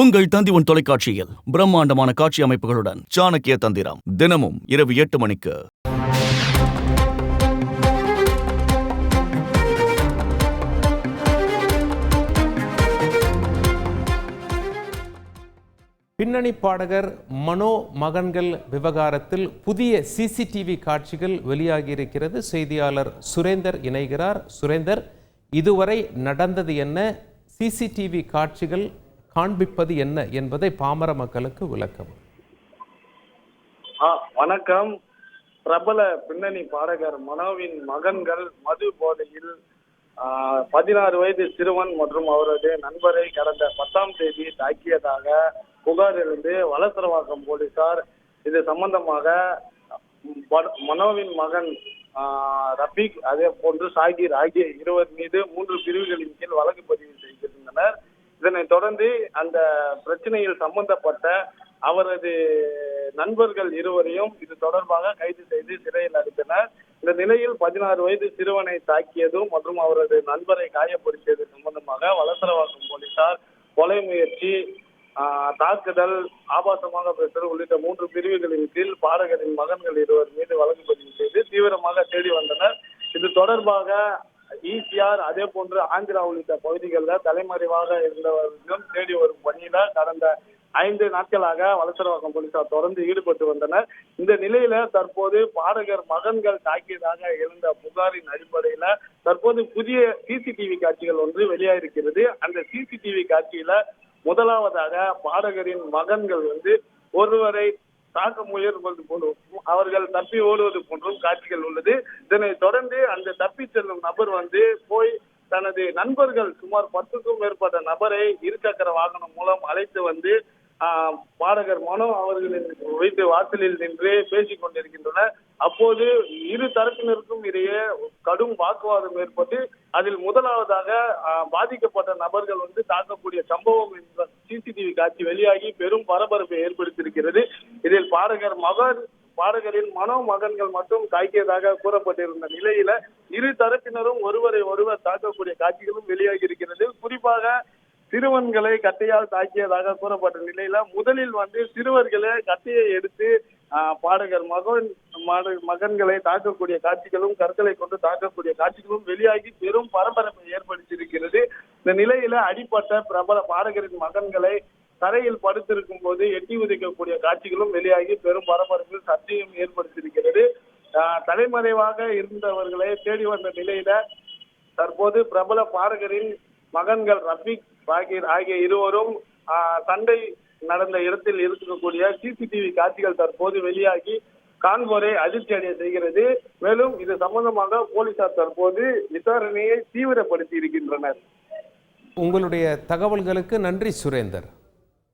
உங்கள் தந்தி உன் தொலைக்காட்சியில் பிரம்மாண்டமான காட்சி அமைப்புகளுடன் சாணக்கிய தந்திரம் தினமும் இரவு எட்டு மணிக்கு. பின்னணி பாடகர் மனோ மகன்கள் விவகாரத்தில் புதிய சிசிடிவி காட்சிகள் வெளியாகியிருக்கிறது. செய்தியாளர் சுரேந்தர் இணைகிறார். சுரேந்தர் இதுவரை நடந்தது என்ன? சிசிடிவி காட்சிகள் காண்பிப்பது என்ன என்பதை பாமர மக்களுக்கு விளக்கவும். வணக்கம். பிரபல பின்னணி பாடகர் மனோவின் மகன்கள் மது போதையில் பதினாறு வயது சிறுவன் மற்றும் அவரது நண்பரை கடந்த பத்தாம் தேதி தாக்கியதாக புகார் இருந்து வலசரவாக்கம் போலீசார் இது சம்பந்தமாக மனோவின் மகன் ரபீக் அதே போன்று சாகிர் ஆகிய இருவர் மீது மூன்று பிரிவுகளின் கீழ் இதனைத் தொடர்ந்து அந்த பிரச்சனையில் சம்பந்தப்பட்ட அவரது நண்பர்கள் இருவரையும் இது தொடர்பாக கைது செய்து சிறையில் அடைத்தனர். இந்த நிலையில் பதினாறு வயது சிறுவனை தாக்கியதும் மற்றும் அவரது நண்பரை காயப்படுத்தியது சம்பந்தமாக வளசரவாக்கம் போலீசார் கொலை முயற்சி தாக்குதல் ஆபாசமாக பேசுதல் உள்ளிட்ட மூன்று பிரிவுகளின் கீழ் பாடகரின் மகன்கள் இருவர் மீது வழக்கு பதிவு செய்து தீவிரமாக தேடி வந்தனர். இது தொடர்பாக ஈசிஆர் அதே போன்று ஆந்திரா உள்ளிட்ட பகுதிகளில் தலைமறைவாக இருந்தவர்களும் தேடி வரும் பணியில கடந்த ஐந்து நாட்களாக வலசரவாக்கம் போலீசார் தொடர்ந்து ஈடுபட்டு வந்தனர். இந்த நிலையில தற்போது பாடகர் மகன்கள் தாக்கியதாக எழுந்த புகாரின் அடிப்படையில தற்போது புதிய சிசிடிவி காட்சிகள் ஒன்று வெளியாயிருக்கிறது. அந்த சிசிடிவி காட்சியில முதலாவதாக பாடகரின் மகன்கள் வந்து ஒருவரை தாக்க முயல்வது போலவும் அவர்கள் தப்பி ஓடுவது போன்றும் காட்சிகள் உள்ளது. இதனை தொடர்ந்து அந்த தப்பி செல்லும் நபர் வந்து போய் தனது நண்பர்கள் சுமார் பத்துக்கும் மேற்பட்ட நபரை இருசக்கர வாகனம் மூலம் அழைத்து வந்து ஆஹ், பாடகர் மனோ அவர்களின் வீட்டு வாசலில் நின்று பேசிக் கொண்டிருக்கின்றனர். அப்போது இரு தரப்பினருக்கும் இடையே கடும் வாக்குவாதம் ஏற்பட்டு அதில் முதலாவதாக பாதிக்கப்பட்ட நபர்கள் வந்து தாக்கக்கூடிய சம்பவம் என்ற சிசிடிவி காட்சி வெளியாகி பெரும் பரபரப்பை ஏற்படுத்தியிருக்கிறது. இதில் பாடகர் மகன் பாடகரின் மனோ மகன்கள் மட்டும் தாக்கியதாக கூறப்பட்டிருந்த நிலையில இரு தரப்பினரும் ஒருவரை ஒருவர் தாக்கக்கூடிய காட்சிகளும் வெளியாகி இருக்கிறது. குறிப்பாக சிறுவன்களை கட்டையால் தாக்கியதாக கூறப்பட்ட நிலையில முதலில் வந்து சிறுவர்களே கட்டையை எடுத்து பாடகர் மகன் மகன்களை தாக்கக்கூடிய காட்சிகளும் கற்களை கொண்டு தாக்கக்கூடிய காட்சிகளும் வெளியாகி பெரும் பரபரப்பை ஏற்படுத்தியிருக்கிறது. இந்த நிலையில அடிப்பட்ட பிரபல பாடகரின் மகன்களை தரையில் படுத்திருக்கும் போது எட்டி உதைக்கக்கூடிய காட்சிகளும் வெளியாகி பெரும் பரபரப்பில் சர்ச்சையும் ஏற்படுத்தியிருக்கிறது. தலைமறைவாக இருந்தவர்களை தேடி வந்த நிலையில தற்போது பிரபல பாடகரின் மகன்கள் ரஃபிக் பாகிர் ஆகிய இருவரும் ஆஹ், சண்டை நடந்த இடத்தில் இருக்கக்கூடிய சிசிடிவி காட்சிகள் தற்போது வெளியாகி காண்போரை அதிர்ச்சி அடைய செய்கிறது. மேலும் இது சம்பந்தமாக போலீசார் தற்போது விசாரணையை தீவிரப்படுத்தி இருக்கின்றனர் உங்களுடைய தகவல்களுக்கு நன்றி சுரேந்தர்.